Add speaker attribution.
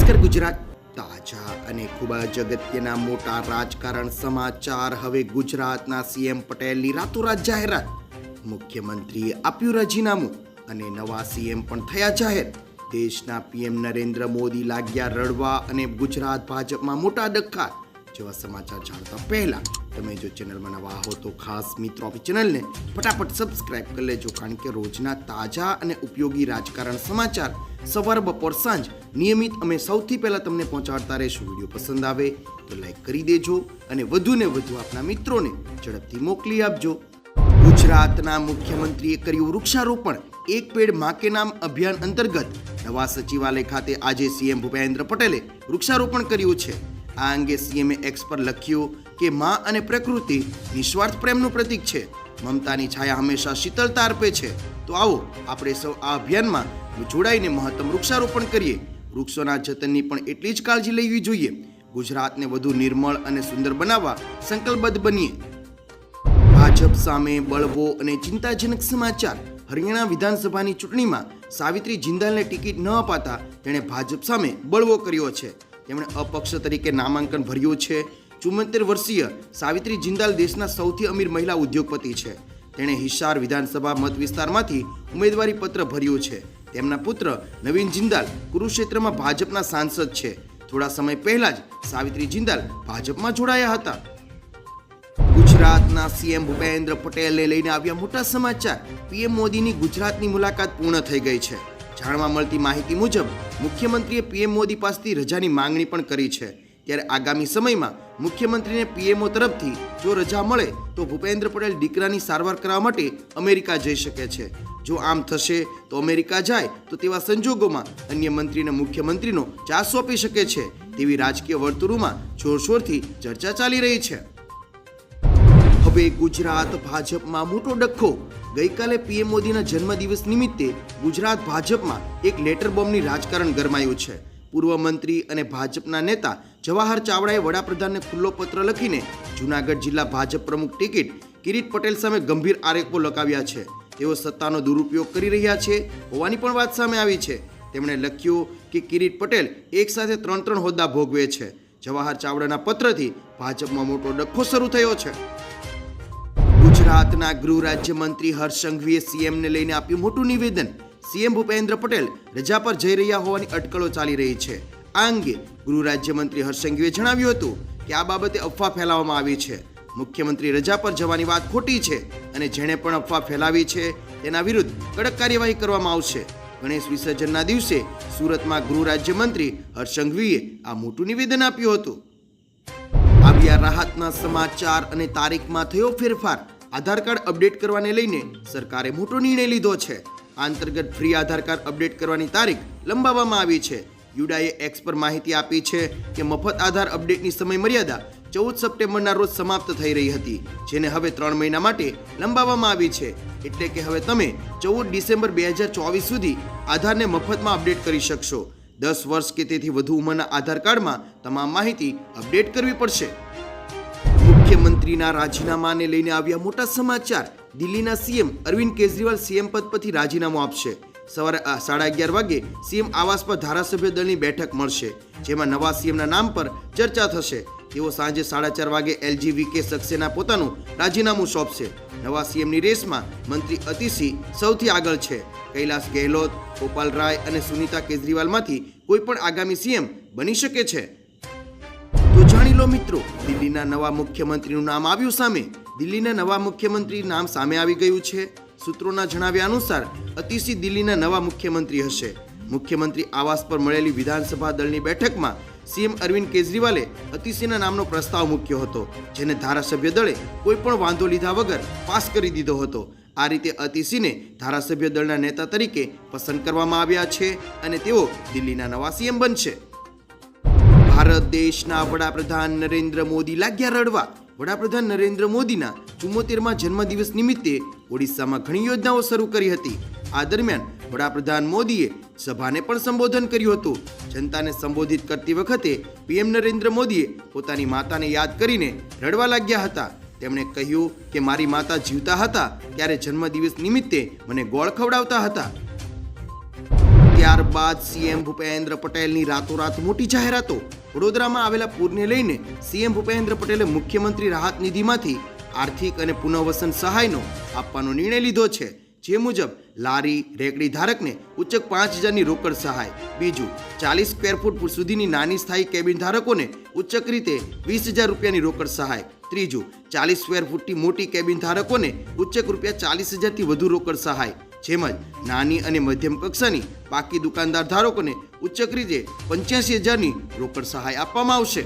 Speaker 1: નમસ્કાર ગુજરાત. તાજા અને ખૂબ જ અગત્યના મોટા રાજકારણ સમાચાર હવે ગુજરાતના સીએમ પટેલની રાતોરાત જાહેરાત. મુખ્યમંત્રીએ આપ્યું રાજીનામું અને નવા સીએમ પણ થયા જાહેર. દેશના પીએમ નરેન્દ્ર મોદી લાગ્યા રડવા અને ગુજરાત ભાજપમાં મોટા ડખ્ખા જેવા સમાચાર જાણતા પહેલા તમે જો ચેનલમાં નવા હો તો ખાસ મિત્રો આપણી ચેનલને ફટાફટ સબસ્ક્રાઇબ કરી લેજો, કારણ કે રોજના તાજા અને ઉપયોગી રાજકારણ સમાચાર સવાર બપોર સાંજ નિયમિત અમે સૌથી પહેલાં તમને પહોંચાડતા રહીશું. વીડિયો પસંદ આવે તો લાઈક કરી દેજો અને વધુ ને વધુ આપના મિત્રોને ઝડપથી મોકલી આપજો. ગુજરાતના મુખ્યમંત્રીએ કર્યું વૃક્ષારોપણ. એક પેડ માકે નામ અભિયાન અંતર્ગત નવા સચિવાલય ખાતે આજે સીએમ ભૂપેન્દ્ર પટેલે વૃક્ષારોપણ કર્યું છે. આ અંગે સીએમએ એક્સ પર લખ્યું કે, માં અને પ્રકૃતિ નિસ્વાર્થ પ્રેમનું પ્રતીક છે. મમતાની છાયા હંમેશા શીતળતા અર્પે છે. તો આવો, આપણે સૌ આ અભિયાનમાં જોડાઈને મહત્તમ વૃક્ષારોપણ કરીએ. વૃક્ષોના જતનની પણ એટલી જ કાળજી લેવી જોઈએ. ગુજરાતને વધુ નિર્મળ અને સુંદર બનાવવા સંકલ્પબદ્ધ બનીએ. ભાજપ સામે બળવો અને ચિંતાજનક સમાચાર. હરિયાણા વિધાનસભાની ચૂંટણીમાં સાવિત્રી જિંદાલને ટિકિટ ન અપાતા તેણે ભાજપ સામે બળવો કર્યો છે. તેમણે અપક્ષ તરીકે નામાંકન ભર્યું છે. ચુમ્મોતેર વર્ષીય સાવિત્રી જિંદાલ દેશના સૌથી અમીર મહિલા ઉદ્યોગપતિ છે. તેણે હિસાર વિધાનસભા મત વિસ્તારમાંથી ઉમેદવારી પત્ર ભર્યું છે. તેમના પુત્ર નવીન જિંદાલ કુરુક્ષેત્રમાં ભાજપના સાંસદ છે. થોડા સમય પહેલા જ સાવિત્રી જિંદાલ ભાજપમાં જોડાયા હતા. ગુજરાતના સીએમ ભૂપેન્દ્ર પટેલને લઈને આવ્યા મોટા સમાચાર. પીએમ મોદીની ગુજરાતની મુલાકાત પૂર્ણ થઈ ગઈ છે. જાણવા મળતી માહિતી મુજબ, મુખ્યમંત્રીએ પીએમ મોદી પાસેથી રજાની માંગણી પણ કરી છે. ત્યારે આગામી સમયમાં મુખ્યમંત્રીને પીએમઓ તરફથી જો રજા મળે તો ભૂપેન્દ્ર પટેલ દીકરાની સારવાર કરવા માટે અમેરિકા જઈ શકે છે. જો આમ થશે તો અમેરિકા જાય તો તેવા સંજોગોમાં અન્ય મંત્રીને મુખ્યમંત્રીનો ચાસ સોંપી શકે છે. તેવી રાજકીય વર્તુળોમાં જોરશોરથી ચર્ચા ચાલી રહી છે. હવે ગુજરાત ભાજપમાં મોટો ડખ્ખો ગઈકાલે પીએમ મોદીના જન્મદિવસ નિમિત્તે ગુજરાત ભાજપમાં એક લેટર બોમ્બની રાજકારણ ગરમાયું છે. પૂર્વ મંત્રી અને ભાજપના નેતા જવાહર ચાવડાએ વડાપ્રધાનને ખુલ્લો પત્ર લખીને જૂનાગઢ જિલ્લા ભાજપ પ્રમુખ ટિકિટ કિરીટ પટેલ સામે ગંભીર આરોપો લગાવ્યા છે. તેઓ સત્તાનો દુરુપયોગ કરી રહ્યા છે. હોવાની પણ વાત સામે આવી છે. તેમણે લખ્યું કે કિરીટ પટેલ એક સાથે ત્રણ ત્રણ હોદ્દા ભોગવે છે. જવાહર ચાવડાના પત્રથી ભાજપમાં મોટો ડખ્ખો શરૂ થયો છે. ગુજરાતના ગૃહ રાજ્યમંત્રી હર્ષ સંઘવીએ સીએમને લઈને આપ્યું મોટું નિવેદન. સીએમ ભૂપેન્દ્ર પટેલ રજા પર જઈ રહ્યા હોવાની અટકળો ચાલી રહી છે. આ અંગે ગૃહ રાજ્યમંત્રી હર્ષ જણાવ્યું હતું કે આ બાબતે અફવા ફેલાવવામાં આવી છે. મુખ્યમંત્રી રજા પર જવાની વાત ખોટી છે અને જેણે પણ અફવા ફેલાવી છે તેના વિરુદ્ધ કડક કાર્યવાહી કરવામાં આવશે. ગણેશ વિસર્જનના દિવસે સુરતમાં ગૃહ રાજ્યમંત્રી હર્ષ સંઘવીએ આ મોટું નિવેદન આપ્યું હતું. આવ્યા રાહતના સમાચાર અને તારીખમાં થયો ફેરફાર આધાર કાર્ડ અપડેટ કરવાને લઈને સરકારે મોટો નિર્ણય લીધો છે. આ અંતર્ગત ફ્રી આધાર કાર્ડ અપડેટ કરવાની તારીખ લંબાવવામાં આવી છે. યુડાએ એક્સ પર માહિતી આપી છે કે મફત આધાર અપડેટની સમય મર્યાદા ચૌદ સપ્ટેમ્બરના રોજ સમાપ્ત થઈ રહી હતી, જેને હવે ત્રણ મહિના માટે લંબાવવામાં આવી છે. એટલે કે હવે તમે ચૌદ ડિસેમ્બર બે હજાર ચોવીસ સુધી આધારને મફતમાં અપડેટ કરી શકશો. દસ વર્ષ કે તેથી વધુ ઉંમરના આધાર કાર્ડમાં તમામ માહિતી અપડેટ કરવી પડશે. મુખ્યમંત્રીના રાજીનામાને લઈને આવ્યા મોટા સમાચાર દિલ્હીના સીએમ અરવિંદ કેજરીવાલ સીએમ પદ પરથી રાજીનામું આપશે. સવારે સાડા અગિયાર વાગે સીએમ આવાસ પર ધારાસભ્ય દળની બેઠક મળશે, જેમાં નવા સીએમના નામ પર ચર્ચા થશે. તેઓ સાંજે સાડા ચાર વાગે એલજી વીકે સક્સેના પોતાનું રાજીનામું સોંપશે. નવા સીએમની રેસમાં મંત્રી અતિશી સૌથી આગળ છે. કૈલાસ ગેહલોત, ગોપાલ રાય અને સુનિતા કેજરીવાલમાંથી કોઈ પણ આગામી સીએમ બની શકે છે. તો જાણી લો મિત્રો, દિલ્હીના નવા મુખ્યમંત્રીનું નામ આવ્યું સામે? દિલ્હીના નવા મુખ્યમંત્રી નામ સામે આવી ગયું છે? સૂત્રોના જણાવ્યા અનુસાર અતિશી દિલ્હીના નવા મુખ્યમંત્રી હશે. મુખ્યમંત્રી આવાસ પર મળેલી વિધાનસભા દળની બેઠકમાં સીએમ અરવિંદ કેજરીવાલે અતિશીના નામનો પ્રસ્તાવ મૂક્યો હતો, જેને ધારાસભ્ય દળે કોઈ પણ વાંધો લીધા વગર પાસ કરી દીધો હતો. આ રીતે અતિશીને ધારાસભ્ય દળના નેતા તરીકે પસંદ કરવામાં આવ્યા છે અને તેઓ દિલ્હીના નવા સીએમ બનશે. ભારત દેશના વડાપ્રધાન નરેન્દ્ર મોદી લાગ્યા રડવા. વડાપ્રધાન નરેન્દ્ર મોદીના ચુમ્મોતેરમાં જન્મદિવસ નિમિત્તે ઓડિશામાં ઘણી યોજનાઓ શરૂ કરી હતી. આ દરમિયાન વડાપ્રધાન મોદીએ સભાને પણ સંબોધન કર્યું હતું. જનતાને સંબોધિત કરતી વખતે પીએમ નરેન્દ્ર મોદીએ પોતાની માતાને યાદ કરીને રડવા લાગ્યા હતા. તેમણે કહ્યું કે મારી માતા જીવતા હતા ત્યારે જન્મદિવસ નિમિત્તે મને ગોળ ખવડાવતા હતા. ત્યારબાદ સીએમ ભૂપેન્દ્ર પટેલની રાતોરાત મોટી જાહેરાતો. વડોદરામાં આવેલા પૂરને લઈને સીએમ ભૂપેન્દ્ર પટેલે મુખ્યમંત્રી રાહત નિધિમાંથી આર્થિક અને પુનઃવસન સહાયનો આપવાનો નિર્ણય લીધો છે. જે મુજબ, લારી, રેકડી ધારકને ઉચ્ચક પાંચ હજારની રોકડ સહાય. બીજું, ચાલીસ સ્ક્વેર ફૂટ સુધીની નાની સ્થાયી કેબિન ધારકોને ઉચ્ચક રીતે વીસ હજાર રૂપિયાની રોકડ સહાય. ત્રીજું, ચાલીસ સ્ક્વેર ફૂટથી મોટી કેબિન ધારકોને ઉચ્ચક રૂપિયા ચાલીસ હજારથી વધુ રોકડ સહાય. જેમજ નાની અને મધ્યમ કક્ષાની બાકી દુકાનદાર ધારકોને ઉચ્ચક રીતે પંચ્યાસી હજારની રોકડ સહાય આપવામાં આવશે.